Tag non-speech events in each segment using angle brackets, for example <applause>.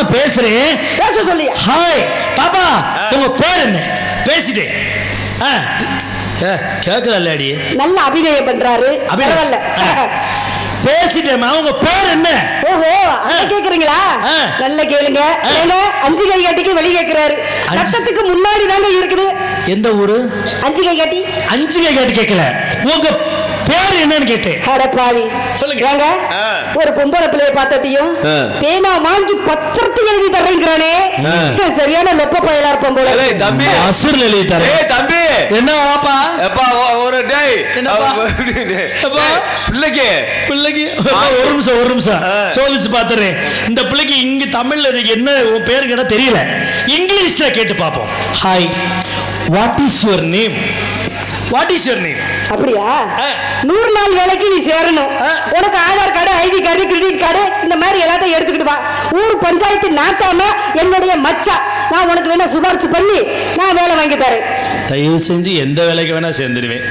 நான் பேசுறேன். பேச சொல்லியா ஹாய் பாப்பா உங்க பேர் என்ன? ஏ, கேக்குதா இல்லையாடி நல்ல அபிநயம் பண்றாரு. அபிநயம். பரவாயில்ல. ஆ. பேசிட்டேம்மா உங்க பேர் என்ன? ஓஹோ அதை கேக்குறீங்களா. நல்ல கேளுங்க. ஏங்க அஞ்சு கை காட்டிக்கு வெளி கேக்குறாரு. சட்டத்துக்கு முன்னாடி தாங்க இருக்குது. எந்த ஊரு? அஞ்சு கை காட்டி. அஞ்சு கை கேட்டு கேட்கல உங்க பேர் என்னன்னு கேட்டேன். அட பாவி. சொல்லுங்க. ஒரு பொம்பளை பிள்ளைய பார்த்தட்டியும் ஆ. பேனா வாங்கி ஆ. <laughs> சரியான லொப்ப பயலா இருப்போம் போல ஏய் தம்பி. அசுரில் எழுதிட்டாரு ஏய் தம்பி. என்ன வாப்பா? எப்பா ஒரு டேய். என்னப்பா? டேய், பிள்ளைக்கு. பிள்ளைக்கு? ஒரு நிமிஷம் ஒரு நிமிஷம். சோதிச்சு பாத்துறேன். இந்த பிள்ளைக்கு இங்க தமிழ்ல இதுக்கு என்ன உன் பேரு கேட்டா தெரியல. இங்கிலீஷ்ல கேட்டு பார்ப்போம் hi what is your name what is your name அப்படியா. நூறு நாள் வேலைக்கு நீ சேரணும். ஆ. உனக்கு Aadhaar card ID card credit card இந்த மாதிரி எல்லாத்தையும் எடுத்துக்கிட்டு வா. ஊர் பஞ்சாயத்து நாட்டாம என்னுடைய மச்சா. நான் உனக்கு வேணா சிபாரிசு பண்ணி நான் வேலை வாங்கி தரேன். தயவு செஞ்சு எந்த வேலைக்கு வேணா சேர்ந்துருவேன்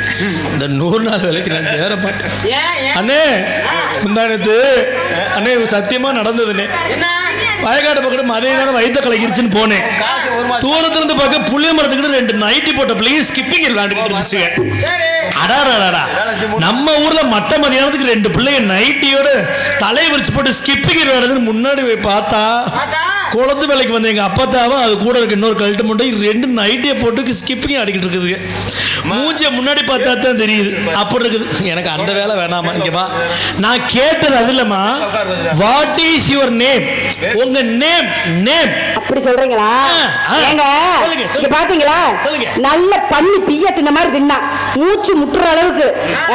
இந்த நூறு நாள் வேலைக்கு நான் சேர மாட்டேன். அண்ணே முந்தானத்து. அண்ணே சத்தியமா நடந்ததுண்ணே. வயக்காடு பக்கத்து அதே நேரம் வைத்த கலகிருச்சுன்னு போனேன். தூரத்துல இருந்து பார்க்க புளிய மரத்துக்கிட்ட ரெண்டு நைட்டி போட்ட பிள்ளைங்க ஸ்கிப்பிங் விளையாண்டுக்கிட்டு இருந்துச்சுங்க. அடாடாடா நம்ம ஊர்ல மட்ட மதியானத்துக்கு ரெண்டு பிள்ளைங்க நைட்டியோட தலையை விரிச்சு போட்டு ஸ்கிப்பிங் விளையாடுறதுன்னு முன்னாடி போய் பார்த்தா? குளத்து வேலைக்கு வந்த எங்க அப்பத்தாவும் அது கூட இருக்க இன்னொரு கழட்டு முட்டை ரெண்டு நைட்டியை போட்டு ஸ்கிப்பிங் ஆடிக்கிட்டு இருக்குது. மூஞ்சிய முன்னாடி பார்த்தா தான் தெரியுது. அப்படி இருக்குது. எனக்கு அந்த வேலை வேணாமா? இங்க வா. நான் கேட்டது அது இல்லம்மா. வாட் இஸ் யுவர் நேம் உங்க நேம் நேம் அப்படி சொல்றீங்களா. ஏங்க. இங்க பாத்தீங்களா? சொல்லுங்க. நல்ல பண்ணி பிய்ய தின்ன மாதிரி தின்னா. மூச்சு முட்டுற அளவுக்கு.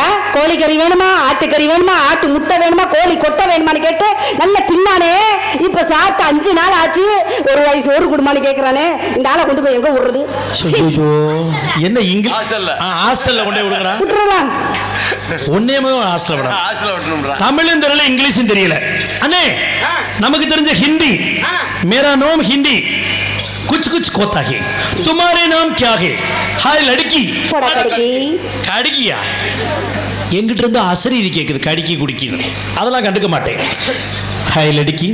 ஆ, கோழிக்கறி வேணுமா? ஆட்டுக்கறி வேணுமா? ஆட்டு முட்டை வேணுமா? கோழி கொட்டை வேணுமான்னு கேட்டு நல்ல தின்னானே. இப்ப சாப்பிட்டு அஞ்சு நாள் ஆச்சு ஒரு வயசு ஒரு குடும்பம்னு கேக்குறானே இந்த ஆளை கொண்டு போய் எங்க விடுறது சீ, ஐயோ என்ன இங்கிலீஷ் ஹாஸ்டல்ல. ஹாஸ்டல்ல கொண்டு போய் விடுங்கடா விட்டுறலாம் ஒன்னேமே ஹாஸ்டல்ல விட ஹாஸ்டல்ல விட்டணும்டா தமிழும் தெரியல இங்கிலீஷும் தெரியல அண்ணே நமக்கு தெரிஞ்ச ஹிந்தி मेरा नाम हिंदी कुछ कुछ खोता है तुम्हारे नाम क्या है हाय लड़की போடா கடைக்கு கடிக்கியா எங்கிட்ட இருந்து அசரீரி கேக்குது கடிக்கி குடிக்கின்னு அதெல்லாம் கண்டுக்க மாட்டேன் ஹாய் லடுக்கி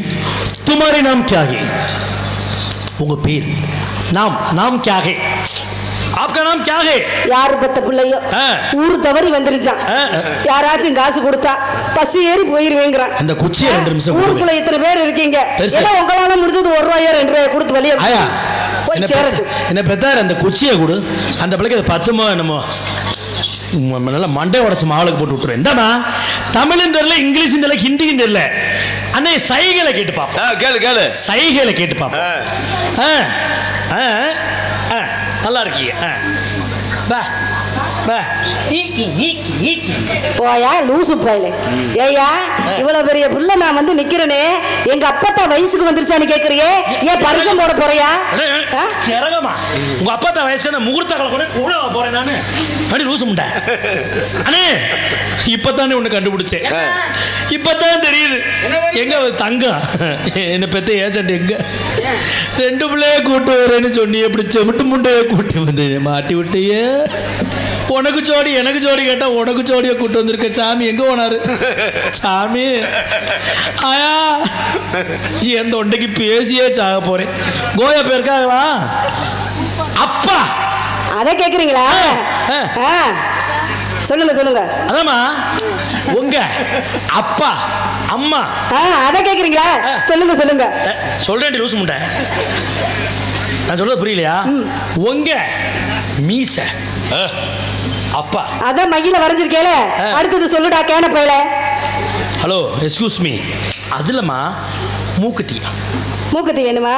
துமாரி நாம் क्या है உங்க பேர் நாம் நாம் क्या है आपका नाम क्या है யாரு பத்த பிள்ளையோ ஆ. ஊர் தவறி வந்துருச்சான் ஆ. யாராச்சும் காசு கொடுத்தா பஸ் ஏறி போயிருவேங்கிறான் அந்த குச்சியை ரெண்டு நிமிஷம் கொடுங்க. ஊருக்குள்ள இத்தனை பேர் இருக்கீங்க பெருசு. ஏதோ உங்களால முடிஞ்சது ஒரு ரூபாயோ ரெண்டு ரூபாயோ கொடுத்து வெளியே ஆயா போய் என்ன சேரட்டும் பெத்த- என்ன பெத்தார் அந்த குச்சியை கொடு அந்த பிள்ளைக்கு அது பத்துமோ என்னமோ உம், நல்லா மண்டை உடச்சு மாவுளுக்கு போட்டு விட்டுரு. இந்தாம்மா தமிழும் தெரியல இங்கிலீஷும் தெரியல ஹிந்தியும் தெரியல. அண்ணே சைகளை கேட்டு பாப்போம். ஆ, கேளு கேளு. சைகளை கேட்டு ஆ, நல்லா இருக்கீங்க. பா பா ஈக்கி ஈக்கி ஈக்கி போயா? லூசு பயல. ஏயா இவ்வளவு பெரிய புள்ள நான் வந்து நிக்கிறேனே. எங்க அப்பத்தா வயசுக்கு வந்துருச்சான்னு கேக்குறியே? ஏன் பரிசம் போட போறியா? இறங்கம்மா. உங்க அப்பா தான் வயசுக்கு அந்த முகூர்த்த கூட கூட போறேன் நானு. அடி லூசு முண்டை. அண்ணே இப்பதானே உன்னை கண்டுபிடிச்சேன் இப்பதான் தெரியுது. எங்க தங்கம் என்ன பெத்த ஏஜென்ட் எங்க? ரெண்டு பிள்ளைய கூட்டு வரேன்னு சொன்னி எப்படி செவிட்டு முண்டையை கூட்டி வந்து மாட்டி விட்டியே உனக்கு ஜோடி எனக்கு ஜோடி கேட்டா உனக்கு ஜோடியை கூட்டு வந்திருக்க சாமி எங்க போனாரு? சாமி ஆயா என் தொண்டைக்கு பேசியே சாக போறேன். கோயா போயிருக்காங்களா அப்பா! அத கேக்குறீங்களா. சொல்லுங்க சொல்லுங்க. அதாம்மா உங்க அப்பா அம்மா. அத கேக்குறீங்களா? சொல்லுங்க சொல்லுங்க. அஹ், சொல்றேன்டி லூசு முண்டை. நான் சொல்றது புரியலையா? உங்க மீச. அப்பா. அத மையில வரைஞ்சிருக்கேல. அடுத்தது சொல்லுடா கேன பயல. ஹலோ எஸ்கூஸ் மீ அதுலம்மா மூக்குத்தி. மூக்குத்தி வேணுமா?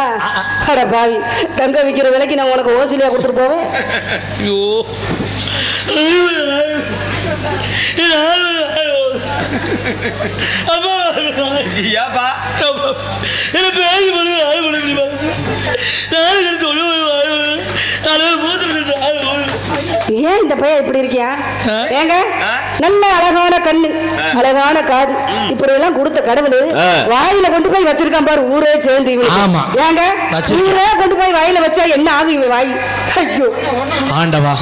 அட பாவி தங்க விக்கிற விலைக்கு நான் உனக்கு ஓசிலியா கொடுத்துட்டு போவேன் ஐயோ. அப்பா ஏப்பா என்ன பேசி பண்ணி? ஆளு பண்ண முடியுமா நானும் கருத்து ஒன்று நாலு மூத்து ஏன் இந்த பையன் இப்படி இருக்கியா? ஏங்க? நல்ல அழகான கண்ணு அழகான காது. இப்படி எல்லாம் கொடுத்த கடவுள். வாயில கொண்டு போய் வச்சிருக்கான் பாரு ஊரே சேர்ந்து. ஏங்க. ஊரே கொண்டு போய் வாயில வச்சா என்ன ஆகும் இவன் வாய்? ஐயோ. ஆண்டவா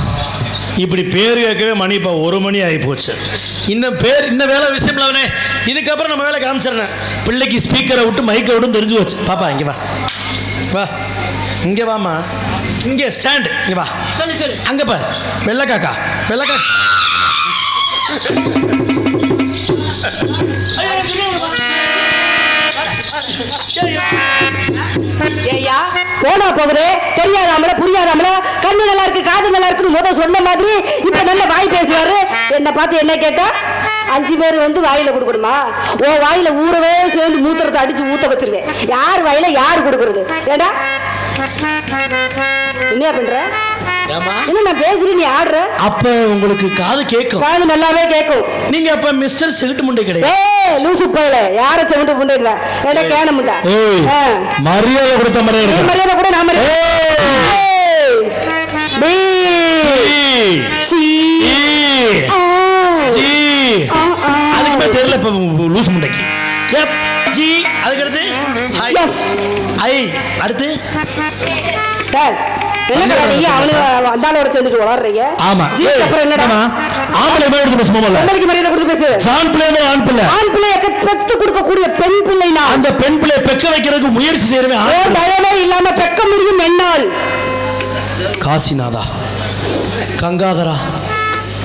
இப்படி பேர் கேட்கவே மணி இப்போ ஒரு மணி ஆகி போச்சு. இன்னும் பேர் இன்னும் வேலை விஷயம் இல்லவனே இதுக்கப்புறம் நம்ம வேலை காமிச்சிடறேன். பிள்ளைக்கு ஸ்பீக்கரை விட்டு மைக்கை விட்டு தெரிஞ்சு வச்சு பாப்பா இங்கே வா. வா. இங்கே வாம்மா. இங்கே ஸ்டாண்டு இங்கே வா. சொல்லு சொல்லு. அங்கே பாரு. வெள்ளைக்காக்கா வெள்ளைக்காக்கா ஏய்யா போனா போகுது தெரியாதாமல புரியாதாமல கண்ணு நல்லா இருக்கு காது நல்லா இருக்குன்னு முத சொன்ன மாதிரி இப்ப நல்ல வாய் பேசுவாரு. என்ன பார்த்து என்ன கேட்டா அஞ்சு பேர் வந்து வாயில கொடுக்கணுமா? ஓ வாயில ஊறவே சேர்ந்து மூத்திரத்தை அடிச்சு ஊத்த வச்சிருவேன். யார் வாயில யார் கொடுக்கறது? ஏடா என்ன பண்ற? என்ன நான் பேசுறேன் நீ ஆடுற? அப்ப உங்களுக்கு காது கேட்கும். காது நல்லாவே கேட்கும். நீங்க அப்ப மிஸ்டர் சிகட்டு முண்டை கிடையாது. ஏய் லூசு போயில. யார செவண்டு புண்டை இல்ல? ஏடா கேன முண்டா. ஏய். மரியாதை கொடுத்த நீ இருக்கு மரியாதை கூட நான் மரியாதை. ஏய். சீ. ஜி ஆ. அதுக்குமே தெரியல இப்ப லூஸ் முண்டைக்கு. எப் ஜி. அதுக்கு அடுத்து. ஐ. அடுத்து முயற்சி செய்யறவன் பெக்க முடியும் என்னால். காசிநாதா கங்காதரா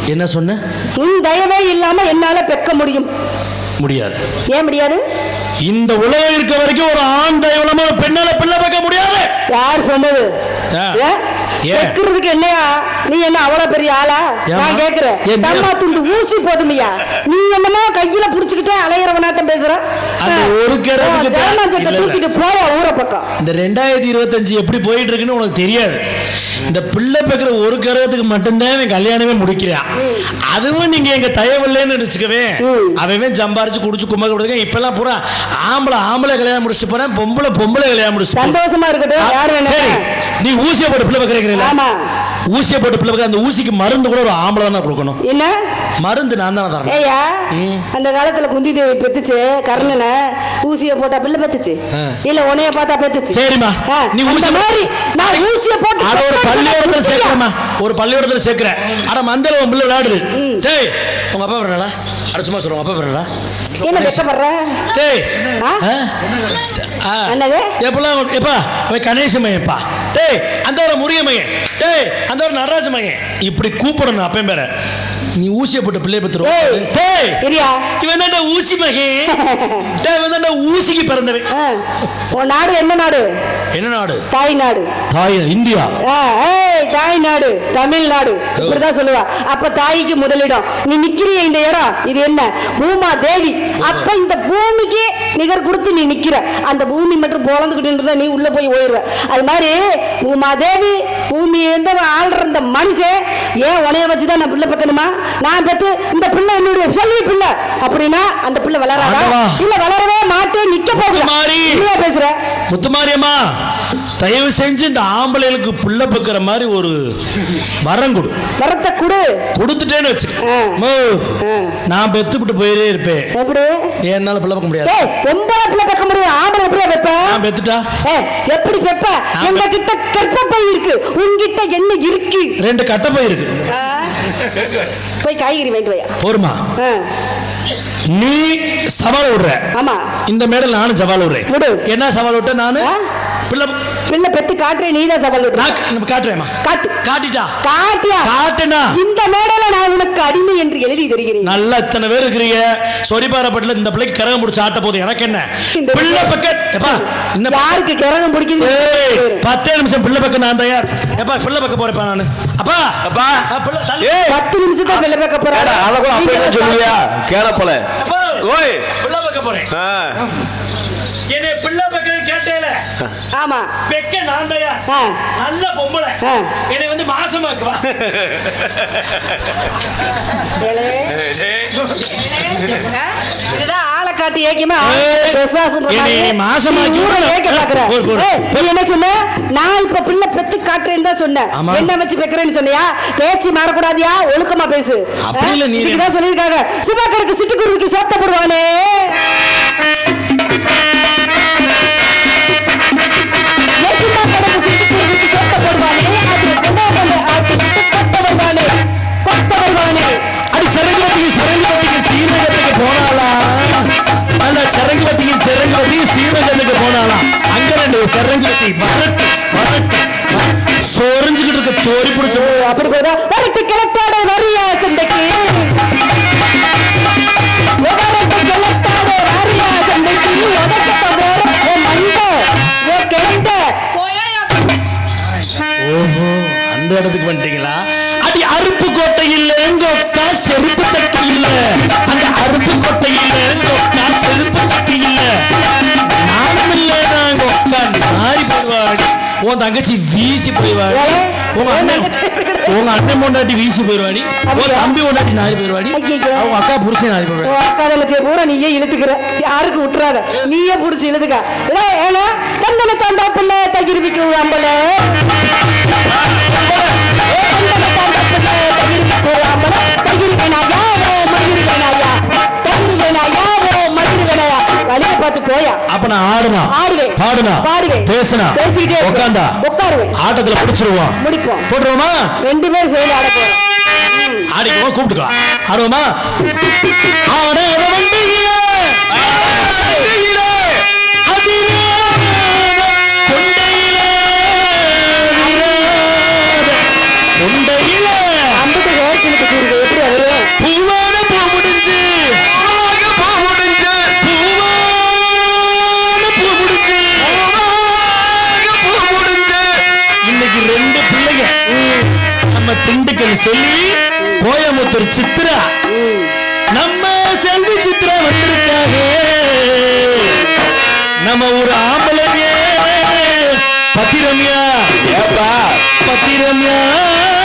என்ன சொன்ன? உன் தயவே இல்லாம என்னால பெக்க முடியும். முடியாது. ஏன் முடியாது? இந்த உலகம் இருக்க வரைக்கும் ஒரு ஆண் தெய்வமா பெண்ணால பிள்ளை வைக்க முடியாது. யார் சொன்னது? வைக்கிறதுக்கு என்னையா? நீ என்ன அவ்வளவு பெரிய ஆளா? நான் கேக்குறேன் தம்மா துண்டு ஊசி போதுமையா? நீ என்னமோ கையில புடிச்சுக்கிட்டே அலையறவனாட்டம் பேசுற. ஒரு இல்ல. தூக்கிட்டு போயா ஊர பக்கம். இந்த ரெண்டாயிரத்தி இருபத்தஞ்சு எப்படி போயிட்டு இருக்குன்னு உனக்கு தெரியாது. இந்த பிள்ளை பெக்கிற ஒரு கருவத்துக்கு மட்டும்தான் இவன் கல்யாணமே முடிக்கிறான் அதுவும் நீங்க எங்க தயவில்லைன்னு நினைச்சுக்கவே. அவன் சம்பாரிச்சு குடிச்சு கும்ப கொடுக்க இப்பெல்லாம் பூரா ஆம்பளை ஆம்பளை கல்யாணம் முடிச்சுட்டு போறேன் பொம்பளை பொம்பளை கல்யாணம் போறேன். சந்தோஷமா இருக்கட்டும் சரி நீ ஊசியை போட்டு பிள்ளை வைக்கிறீங்களா ஆமா. ஊசியை போட்டு பிள்ளை அந்த ஊசிக்கு மருந்து கூட ஒரு ஆம்பளை தான் கொடுக்கணும். என்ன? மருந்து நான் தானே தரேன் ஏய்யா ம். அந்த காலத்துல குந்தி தேவி பெத்துச்சு கர்ணனை ஊசிய போட்டா பிள்ளை பெத்துச்சு. இல்ல உனைய பார்த்தா பெத்துச்சு. சரிம்மா. நீ ஊசி மாதிரி நான் ஊசிய போட்டு அட ஒரு பள்ளியோடத்துல சொன்னா சேர்க்கிறமா ஒரு பள்ளியோடத்துல சேர்க்கிறேன். அட மந்தல உன் பிள்ளை விளையாடுது. டேய் உங்க அப்பா பிறனடா அட சும்மா சொல்லுங்க அப்பா பிறனடா என்ன வெட்டப்படுற டேய். என்னது? எப்பலாம் எப்பா அவன் கணேச மையப்பா டேய் அந்த ஒரு முருக மையன். டேய் அந்த ஒரு நடராஜ மையன். இப்படி கூப்பிடணும் அப்பன் பேர. நீ ஊசியை போட்டு பிள்ளை இரியா. இவன் தான்டா ஊசி மகன் <laughs> டேய் இவன் தான்டா ஊசிக்கு பிறந்தவன். உன் நாடு என்ன நாடு? என்ன நாடு? தாய் நாடு. தாய் இந்தியா. ஆ, ஏய் தாய் நாடு தமிழ்நாடு இப்படிதான் சொல்லுவா. அப்ப தாய்க்கு முதலிடம். நீ நிக்கிறிய இந்த இடம். இது என்ன? பூமா தேவி. அப்ப இந்த பூமிக்கு நிகர் கொடுத்து நீ நிக்கிற. அந்த பூமி மட்டும் பொழந்துக்கிட்டு இருந்தா நீ உள்ள போய் ஓயிருவ. அது மாதிரி பூமா தேவி பூமி எந்த ஆள்ற இந்த மனுஷன் ஏன் உனைய வச்சுதான் நான் பிள்ளை பெக்கணுமா நான் பெத்து இந்த பிள்ளை என்னுடைய செல்வி பிள்ளை. அப்படின்னா அந்த பிள்ளை வளராதா. இல்ல வளரவே மாட்டேன் நிக்க போகுது பேசுற? முத்துமாரியம்மா தயவு செஞ்சு இந்த ஆம்பளைகளுக்கு புள்ள பெக்கிற மாதிரி ஒரு வரம் கொடு. வரத்தை கொடு. கொடுத்துட்டேன்னு வச்சுக்க. நான் பெத்துப்பிட்டு போயிட்டே இருப்பேன். எப்படி? என்னால பிள்ளை பெக்க முடியாது. பொம்பளை பிள்ளை பெக்க முடியும் ஆம்பளை எப்படியா பெப்ப? நான் பெத்துட்டா? எப்படி பெப்ப? எங்க கிட்ட கற்பப்பை இருக்கு. உன்கிட்ட என்ன இருக்கு? ரெண்டு கட்டப்பை இருக்கு. ஆ? போய் காய்கறி வாங்கிட்டு வையா? போருமா? நீ சவால் விடுற. ஆமா. இந்த மேடல் நானும் சவால் விடுறேன். விடு. என்ன சவால் விட்ட நானு? பிள்ளை பிள்ளை பெத்து காட்டுறேன் நீதான் சவால் விடுற நான் காட்டு. காட்டிட்டா? காட்டியா? காட்டுனா? இந்த மேடையில நான் உனக்கு அடிமை என்று எழுதி தருகிறேன். நல்லா இத்தனை பேர் இருக்கிறீங்க. சொரிபாரப்பட்டில் இந்த பிள்ளைக்கு கரகம் முடிச்சு ஆட்ட எனக்கு என்ன? இந்த பிள்ளை பக்க எப்பா இன்னும் யாருக்கு கிரகம் பிடிக்குது ஏய், பத்தே நிமிஷம் பிள்ளை பக்கம் நான் தயார். எப்பா பிள்ளை பக்கம் போறேப்பா நானு. அப்பா! அப்பா! பிள்ளை பத்து நிமிஷம் பிள்ளை பெக்க போறாரு. ஏடா, அத கூட அப்பா, ஓய்! பிள்ளை பக்கம் போறேன். என்னை பிள்ளை பக்கம் ஆமா. பெக்க நான் தயார் ஆ. நல்ல பொம்பளை. என்னை வந்து மாசமாக்குவா. இதுதான் ஆளை காட்டி ஏக்கியமா மாசமாக்கி. ஏக்க பாக்குற போடு, போடு. ஏய், நீ என்ன சொன்ன? நான் இப்ப பிள்ளை பெத்து காட்டுறேன்னு தான் சொன்னேன். என்ன வச்சு பெக்குறேன்னு சொன்னியா? பேச்சு மாறக்கூடாதியா? ஒழுக்கமா பேசு. அப்படி இல்ல, நீ- தான் சொல்லியிருக்காங்க. சும்மா கணக்கு சிட்டுக்குருவிக்கு சோத்த போடுவானே. செரங்கி வரட்டு வரட்டு உன் தங்கச்சி வீசி போய்வாடி ஏ, உங்க அண்ணன் உங்க அண்ணன் பொண்டாட்டி வீசி போய்வாடி உன்? தம்பி பொண்டாட்டி நாரி ஐயையோ. அவங்க அக்கா புருஷன் நாரி ஓ போய்வாடி அக்கா தங்கச்சியை பூரா நீயே இழுத்துக்கிற. யாருக்கு விட்டுறாத நீயே புடிச்சு இழுத்துக்க. ஏன்னா தந்தன தாண்டா பிள்ளை தகிரிவிக்கு அம்பல தகிரிவிக்கு அம்பல தகிரி வேணாயா பார்த்து போயா. அப்ப நான் ஆடுனா? ஆடுவேன். பாடுனா? பாடுவேன். பேசுனா? பேசிக்கிட்டே இருப்பேன். உட்காந்தா உட்காருவேன் ஆட்டத்துல பிடிச்சிருவோம். முடிப்போம். போட்டுருவோமா? ரெண்டு பேரும் செயல் ஆட போறோம். ஆடிக்குவோம் கூப்பிட்டுக்கோ ஆடுவோமா? ஆட வண்டியில வண்டியில அதிராத கொண்டையில கொண்டையில திண்டுக்கல் செல்வி கோயம்புத்தூர் சித்ரா. நம்ம செல்வி சித்ரா வந்திருக்காங்க. நம்ம ஒரு ஆம்பளைங்க. பத்திரம்யா. பத்திரம்யா.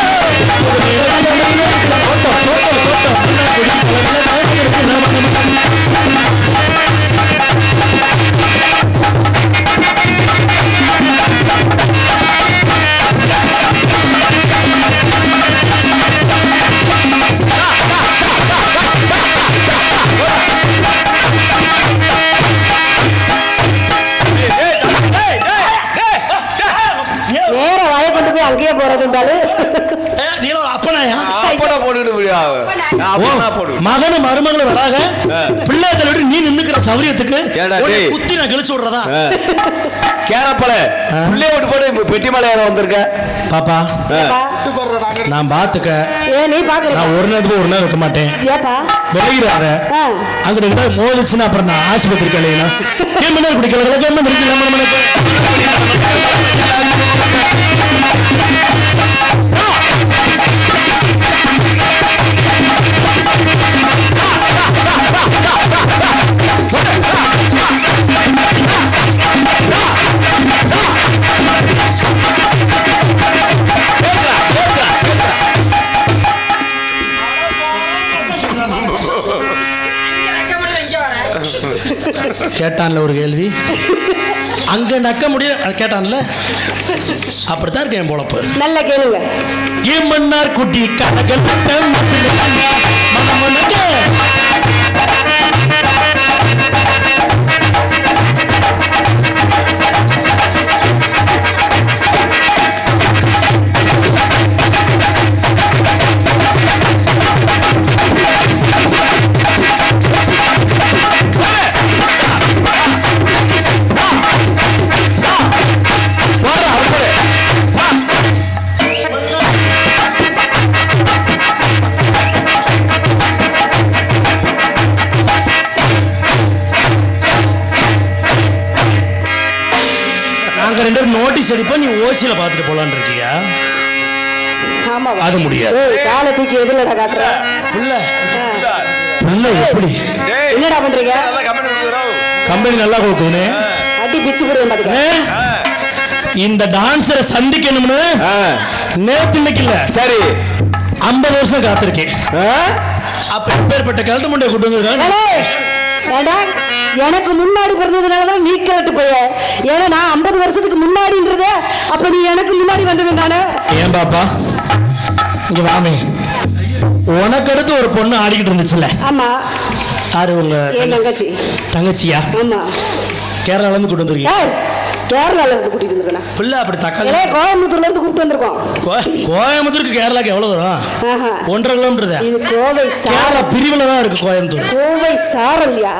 மகனும் மருமகளும் வராக. ஆ. பிள்ளையத்தை விட்டு நீ நின்னுக்கிற சௌரியத்துக்கு? குத்தி நான் கிழிச்சு விடுறதா? கேரப்பல. பிள்ளைய விட்டு போட்டு இப்ப பெட்டி மலை ஏற வந்திருக்க. பாப்பா. நான் பாத்துக்க. நான் ஒரு நேரத்துக்கு ஒரு நேரம் இருக்க மாட்டேன். ஆ. அங்கிட்ட கிட்ட மோதிச்சுன்னா அப்புறம் நான் ஆஸ்பத்திரி கலையினா ஏன் மணி குடிக்கல? கேம கேட்டான்ல ஒரு கேள்வி. அங்க நக்க முடிய கேட்டான்ல. அப்படித்தான் இருக்கேன் என் பொழப்பு நல்ல கேளுங்க. ஏன் மன்னார் குட்டி கனகல் நாங்க ரெண்டு பேரும் நோட்டீஸ் அடிப்போம் நீ ஓசியில பாத்துட்டு போலான்னு இருக்கியா? ஆமா. அது முடியாது. ஏய் காலை தூக்கி எதுலடா காட்டுற? புள்ள. ஆ. புள்ள எப்படி? என்னடா பண்றீங்க? கம்பெனி நல்லா கொடுக்குதுன்னு. அடி பிச்சு போடுவேன் இந்த டான்ஸரை சந்திக்கணும்னு. நேத்து இன்னைக்கு இல்ல. சரி. ஐம்பது வருஷம் காத்திருக்கேன். ஆ? அப்ப எப்பேற்பட்ட கழுத்து முண்டை கூட்டு எனக்கு முன்னாடி பிறந்ததுனால தான் நீ கிளட்டு போய. ஏன்னா நான் ஐம்பது வருஷத்துக்கு முன்னாடின்றத அப்ப நீ எனக்கு முன்னாடி வந்தவன் பாப்பா. இங்க வாமே. உனக்கு அடுத்து ஒரு பொண்ணு ஆடிக்கிட்டு இருந்துச்சுல்ல? ஆமா. யாரு உங்க தங்கச்சி. தங்கச்சியா? ஆமா. கேரளால இருந்து கூட்டு வந்திருக்கீங்க. கேரளால இருந்து கூட்டிட்டு வந்திருக்கேன்? பிள்ளை அப்படி தக்காளி கோயம்புத்தூர்ல இருந்து கூப்பிட்டு வந்திருக்கோம். கோ- கோயம்புத்தூருக்கு கேரளாக்கு எவ்வளவு தூரம்? ஆஹா. ஒன்றரை கிலோமீட்டர் தான். இது கோவை கேரளா பிரிவுல தான் இருக்கு கோயம்புத்தூர். கோவை சாரல்யா?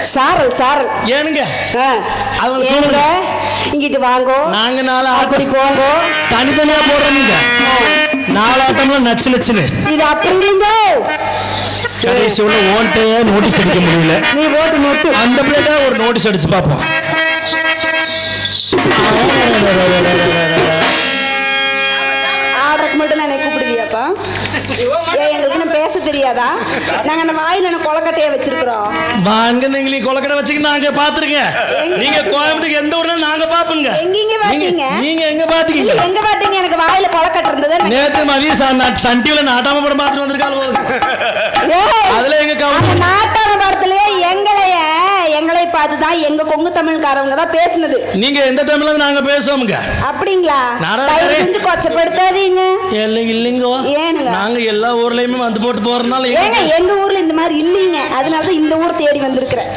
சாரல் சாரல். ஏனுங்க? ஆ. அவங்களை ஏங்க கூப்பிடுங்க. இங்கிட்டு வாங்கோ. நாங்க நாலு அப்படி போங்கோ. தனித்தனியா போடுறோம்ங்க. நாலு ஆட்டம்ல நச்சு நச்சுன்னு. இது அப்படி இல்லைங்க. கடைசி உள்ள ஓன்ட்டே நோட்டீஸ் அடிக்க முடியல. நீ ஓட்டு நோட்டு. அந்த பிள்ளைட்டா ஒரு நோட்டீஸ் அடிச்சு பார்ப்போம். ஆர்டருக்கு மட்டும் நான் கூப்பிடுவியாப்பா? ஏன் எங்களுக்கு பேச தெரியாதா? நாங்க அந்த வாயில என்ன கொலக்கட்டையை வச்சிருக்கிறோம். வாங்க நீங்களே கொலக்கடை வச்சுக்க நாங்க பாத்துருங்க நீங்க கோயம்புத்தூருக்கு எந்த ஊர்ல நாங்க பாப்போங்க எங்கெங்க பார்த்தீங்க? நீங்க எங்க பாத்தீங்க எங்க பாத்தீங்க எனக்கு வாயில கொலக்கட்டை இருந்தது. நேத்து மதியம் சன் டிவில நாட்டாம படம் பார்த்துட்டு வந்திருக்காங்க அதுல எங்க கவனம் எங்களை பார்த்து தான் எங்க கொங்கு தமிழ்காரவங்க தான் பேசுனது. நீங்க எந்த டைம்ல நாங்க பேசுவோமுங்க அப்படிங்களா? தயவு. செஞ்சு கொச்சப்படுத்தாதீங்க. இல்லை இல்லைங்க ஏனுங்க? நாங்க எல்லா ஊர்லயுமே வந்து போட்டு போறதுனால ஏங்க எங்க- ஊர்ல இந்த மாதிரி இல்லைங்க. அதனால தான் இந்த ஊர் தேடி வந்திருக்கிறேன்.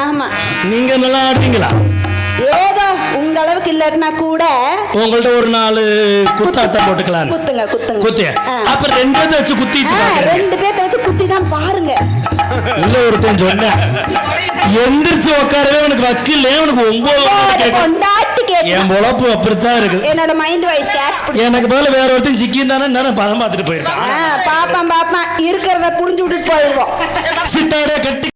ஆமா. நீங்க நல்லா ஆடுவீங்களா? ஏதோ உங்க அளவுக்கு இல்லைன்னா கூட உங்கள்ட்ட ஒரு நாலு குத்தாட்டம் போட்டுக்கலாம் குத்துங்க குத்துங்க. குத்திய ஆ. அப்ப ரெண்டு வச்சு குத்திட்டு ரெண்டு பேர்த்த வச்சு குத்தி தான் பாருங்க. உள்ள ஒருத்தன் சொன்னேன் எந்திரிச்சு உட்காரவே உனக்கு வக்கில்ல. உனக்கு ஒன்பது என் பொழப்பு அப்படித்தான் இருக்குது என்னோட மைண்ட் வாய்ஸ் கேட்ச் பண்ணி எனக்கு பதில வேற ஒருத்தன் சிக்கிந்தானே நான் பதம் பார்த்துட்டு போயிருக்கான். பாப்பான் பாப்பான். இருக்கிறத புடிஞ்சு விட்டுட்டு போயிடுவோம். சித்தாட கட்டி